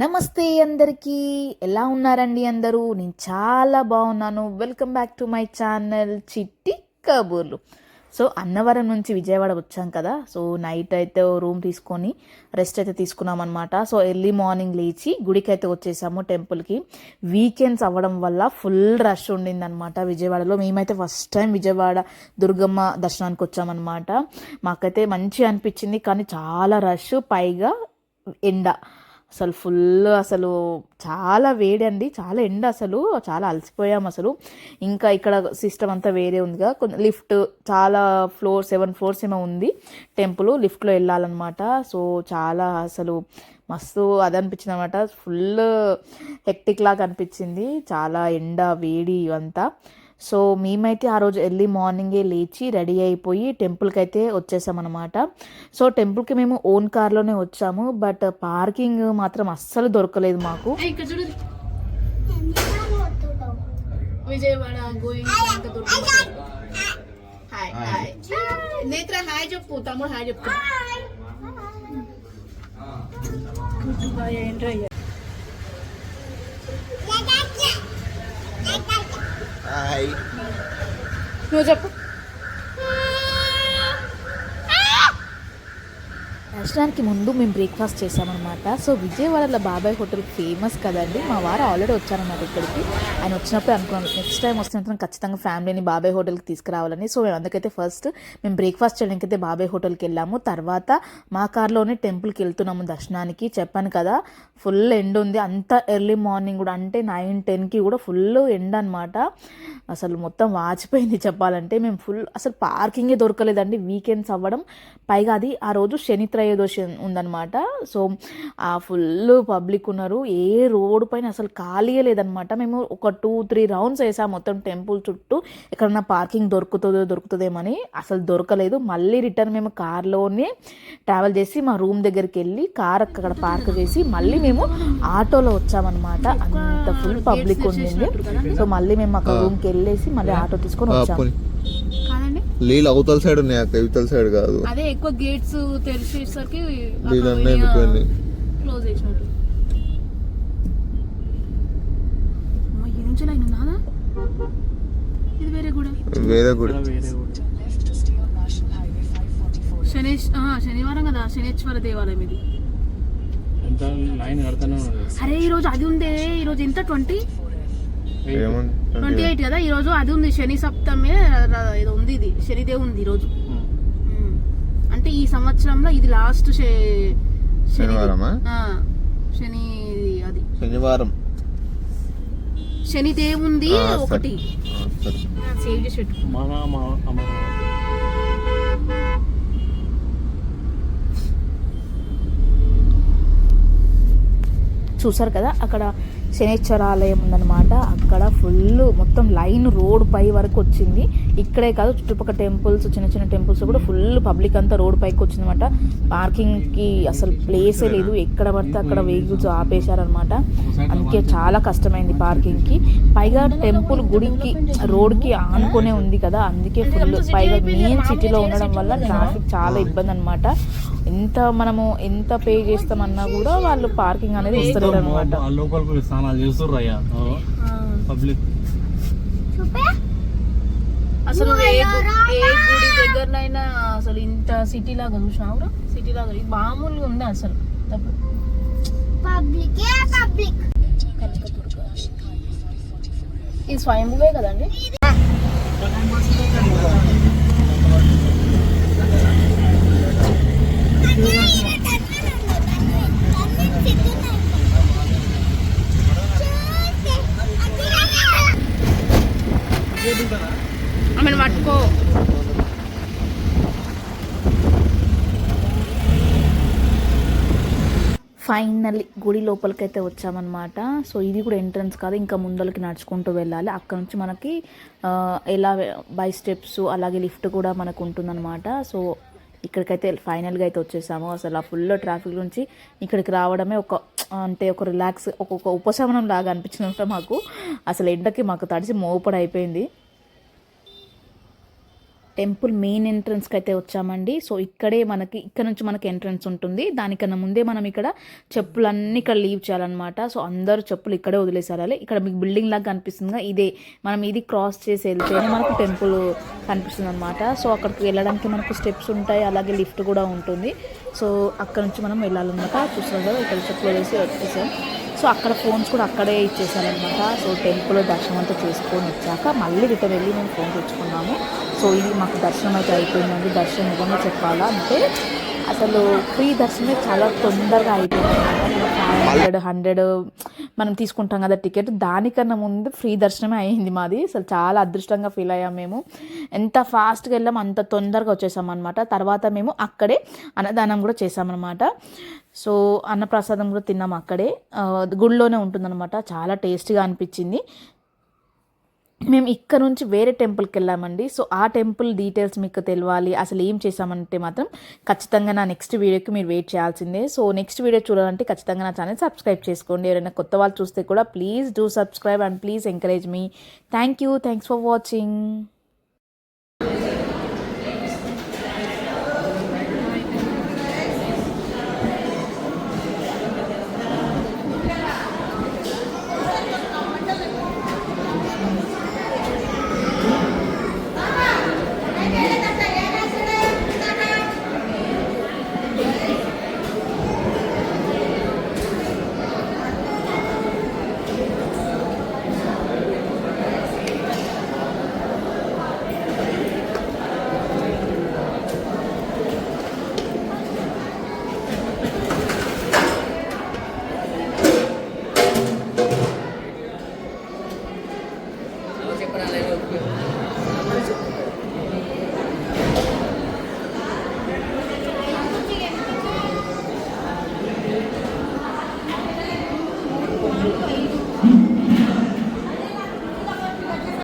నమస్తే అందరికీ. ఎలా ఉన్నారండి అందరూ? నేను చాలా బాగున్నాను. Welcome back to my channel Chitti Kaburlu. So Annavaram నుంచి విజయవాడ వచ్చాం కదా. సో నైట్ అయితే రూమ్ తీసుకొని రెస్ట్ అయితే తీసుకున్నాం అనమాట సో ఎర్లీ మార్నింగ్ లేచి గుడికి అయితే వచ్చేసాము టెంపుల్కి. వీకెండ్స్ అవ్వడం వల్ల ఫుల్ రష్ ఉండింది అనమాట విజయవాడలో. మేమైతే ఫస్ట్ టైం విజయవాడ దుర్గమ్మ దర్శనానికి వచ్చామన్నమాట. మాకైతే మంచిగా అనిపించింది కానీ చాలా రష్ పైగా ఎండ. అసలు ఫుల్ అసలు చాలా వేడి అండి చాలా ఎండ అసలు చాలా అలసిపోయాం అసలు. ఇంకా ఇక్కడ సిస్టమ్ అంతా వేరే ఉందిగా. కొంచెం లిఫ్ట్ చాలా ఫ్లోర్ సెవెన్ ఫ్లోర్స్ ఏమో ఉంది. టెంపుల్ లిఫ్ట్లో వెళ్ళాలన్నమాట. సో చాలా అసలు మస్తు అది అనిపించింది అనమాట ఫుల్ హెక్టిక్ లాగా అనిపించింది. చాలా ఎండ వేడి ఇవంతా. సో మేమైతే ఆ రోజు ఎర్లీ మార్నింగే లేచి రెడీ అయిపోయి టెంపుల్కి అయితే వచ్చేసామన్నమాట. సో టెంపుల్కి మేము ఓన్ కార్లోనే వచ్చాము. బట్ పార్కింగ్ మాత్రం అస్సలు దొరకలేదు మాకు. Vijayawada going hi hi Netra hi చెప్పు. తమ్ముడు హాయ్ చెప్పు. ఏంట్రా హాయ్. నువ్వు చెప్పు. దర్శనానికి ముందు మేము బ్రేక్ఫాస్ట్ చేసామన్నమాట సో విజయవాడలో బాబాయ్ హోటల్ ఫేమస్ కదండి. మా వారు ఆల్రెడీ వచ్చారన్నమాట ఇక్కడికి. ఆయన వచ్చినప్పుడు అనుకున్నాం నెక్స్ట్ టైం వస్తున్న ఖచ్చితంగా ఫ్యామిలీని బాబాయ్ హోటల్కి తీసుకురావాలని. సో మేము అందుకైతే ఫస్ట్ మేము బ్రేక్ఫాస్ట్ చేయడానికి అయితే బాబాయ్ హోటల్కి వెళ్ళాము. తర్వాత మా కార్లోనే టెంపుల్కి వెళ్తున్నాము దర్శనానికి. చెప్పాను కదా ఫుల్ ఎండ్ ఉంది. అంత ఎర్లీ మార్నింగ్ కూడా అంటే నైన్ టెన్కి కూడా ఫుల్ ఎండ్ అనమాట అసలు మొత్తం వాచిపోయింది చెప్పాలంటే. మేము ఫుల్ అసలు పార్కింగే దొరకలేదండి. వీకెండ్స్ అవ్వడం పైగా అది ఆ రోజు శని త్రయోదశి ఉందన్నమాట. సో ఆ ఫుల్ పబ్లిక్ ఉన్నారు. ఏ రోడ్డు పైన అసలు ఖాళీయే లేదనమాట మేము ఒక టూ త్రీ రౌండ్స్ వేసాం మొత్తం టెంపుల్ చుట్టూ. ఎక్కడన్నా పార్కింగ్ దొరుకుతుందో దొరుకుతుందేమని అసలు దొరకలేదు. మళ్ళీ రిటర్న్ మేము కార్లోనే ట్రావెల్ చేసి మా రూమ్ దగ్గరికి వెళ్ళి కార్ అక్కడ పార్క్ చేసి మళ్ళీ మేము ఆటోలో వచ్చామన్నమాట. అంత ఫుల్ పబ్లిక్ ఉండింది. సో మళ్ళీ మేము అక్కడ రూమ్కి వెళ్ళేసి మళ్ళీ ఆటో తీసుకొని వచ్చాము నీళ్ళు అవతల సైడ్ ఉన్నాయి అక్క ఇవతల సైడ్ కాదు. అదే ఎక్కువ గేట్స్ తెరిచేసరికి నీళ్ళు అన్నీ ఎండిపోయినాయి క్లోజ్ చేసినట్టు. వేరే గుడి. శని ఆ, శనివారం కదా శనేశ్వర దేవాలయం ఇది. అరే ఈ రోజు అది ఉందే. ఈ రోజు ఎంత? ట్వంటీ? ట్వంటీ ఎయిట్ కదా ఈ రోజు అది ఉంది. శని సప్తమే ర- ఏదో ఉంది ఇది శనిదే ఉంది ఈ రోజు. ఉమ్. అంటే ఈ సంవత్సరంలో ఇది లాస్ట్ శనివారమా? శని అది. శనివారం. శని దేవుంది సరే. ఒకటి. సేవ్ చేసి చూసారు కదా అక్కడ శనేశ్వరాలయం ఉందన్నమాట. అక్కడ ఫుల్ మొత్తం లైన్ రోడ్ పై వరకు వచ్చింది. ఇక్కడే కాదు చుట్టుపక్కల టెంపుల్స్ చిన్న చిన్న టెంపుల్స్ కూడా ఫుల్ పబ్లిక్ అంతా రోడ్ పైకి వచ్చిందన్నమాట. పార్కింగ్కి అసలు ప్లేసే లేదు. ఎక్కడ పడితే అక్కడ వెహికల్స్ ఆపేశారనమాట అందుకే చాలా కష్టమైంది పార్కింగ్కి. పైగా టెంపుల్ గుడికి రోడ్కి ఆనుకునే ఉంది కదా. అందుకే ఫుల్ పైగా మెయిన్ సిటీలో ఉండడం వల్ల ట్రాఫిక్ చాలా ఇబ్బంది అనమాట ఎంత మనము ఎంత పే చేస్తామన్నా కూడా వాళ్ళు పార్కింగ్ అనేది ఇస్తలేరు అనమాట పబ్లిక్. అసలు ఏ గుడి దగ్గరనైనా అసలు ఇంత సిటీ లాగా చూసినావురా సిటీ లాగా ఇది మామూలుగా ఉంది అసలు? తప్పు. ఇది స్వయంభువే కదండి ఆమెను పట్టుకో ఫైనల్లీ గుడి లోపలికైతే వచ్చామన్నమాట. సో ఇది కూడా ఎంట్రన్స్ కాదు ఇంకా ముందలకి నడుచుకుంటూ వెళ్ళాలి. అక్కడ నుంచి మనకి ఎలా బై స్టెప్స్ అలాగే లిఫ్ట్ కూడా మనకు ఉంటుందన్నమాట. సో ఇక్కడికైతే ఫైనల్గా అయితే వచ్చేసాము. అసలు ఆ ఫుల్ ట్రాఫిక్ నుంచి ఇక్కడికి రావడమే ఒక అంటే ఒక రిలాక్స్ ఒక్కొక్క ఉపశమనం లాగా అనిపించినట్టు మాకు. అసలు ఎండకి మాకు తడిసి మోపడి అయిపోయింది టెంపుల్ మెయిన్ ఎంట్రన్స్కి అయితే వచ్చామండి. సో ఇక్కడే మనకి ఇక్కడ నుంచి మనకి ఎంట్రన్స్ ఉంటుంది. దానికన్నా ముందే మనం ఇక్కడ చెప్పులన్నీ ఇక్కడ లీవ్ చేయాలన్నమాట. సో అందరూ చెప్పులు ఇక్కడే వదిలేసారాలి. ఇక్కడ మీకు బిల్డింగ్ లాగా కనిపిస్తుందిగా. ఇదే మనం ఇది క్రాస్ చేసి వెళ్తేనే మనకు టెంపుల్ కనిపిస్తుంది అనమాట సో అక్కడికి వెళ్ళడానికి మనకు స్టెప్స్ ఉంటాయి. అలాగే లిఫ్ట్ కూడా ఉంటుంది. సో అక్కడ నుంచి మనం వెళ్ళాలన్నమాట. చూస్తున్నాం కదా ఇక్కడ చెప్పులు వదిలేసి వచ్చేసాం. సో అక్కడ ఫోన్స్ కూడా అక్కడే ఇచ్చేసారనమాట. సో టెంపుల్ దర్శనం అంతా చేసుకొని వచ్చాక మళ్ళీ రిటర్న్ వెళ్ళి మేము ఫోన్ తెచ్చుకున్నాము. సో ఇది మాకు దర్శనం అయితే అయిపోయిందండి. దర్శనం నిజంగా చెప్పాలా అంటే అసలు ఫ్రీ దర్శనమే చాలా తొందరగా అయిపోయింది. హండ్రెడ్ హండ్రెడ్ మనం తీసుకుంటాం కదా టికెట్. దానికన్నా ముందు ఫ్రీ దర్శనమే అయింది మాది. అసలు చాలా అదృష్టంగా ఫీల్ అయ్యాం మేము. ఎంత ఫాస్ట్గా వెళ్ళాం అంత తొందరగా వచ్చేసాం అనమాట తర్వాత మేము అక్కడే అన్నదానం కూడా చేసామన్నమాట సో అన్నప్రసాదం కూడా తిన్నాం అక్కడే. గుడిలోనే ఉంటుందన్నమాట. చాలా టేస్టీగా అనిపించింది. మేము ఇక్కడ నుంచి వేరే టెంపుల్కి వెళ్ళామండి. సో ఆ టెంపుల్ డీటెయిల్స్ మీకు తెలియాలి అసలు ఏం చేసామంటే మాత్రం ఖచ్చితంగా నా నెక్స్ట్ వీడియోకి మీరు వెయిట్ చేయాల్సిందే. సో నెక్స్ట్ వీడియో చూడాలంటే ఖచ్చితంగా నా ఛానల్ సబ్స్క్రైబ్ చేసుకోండి. ఎవరైనా కొత్త వాళ్ళు చూస్తే కూడా please do subscribe and please encourage me. Thank you. Thanks for watching.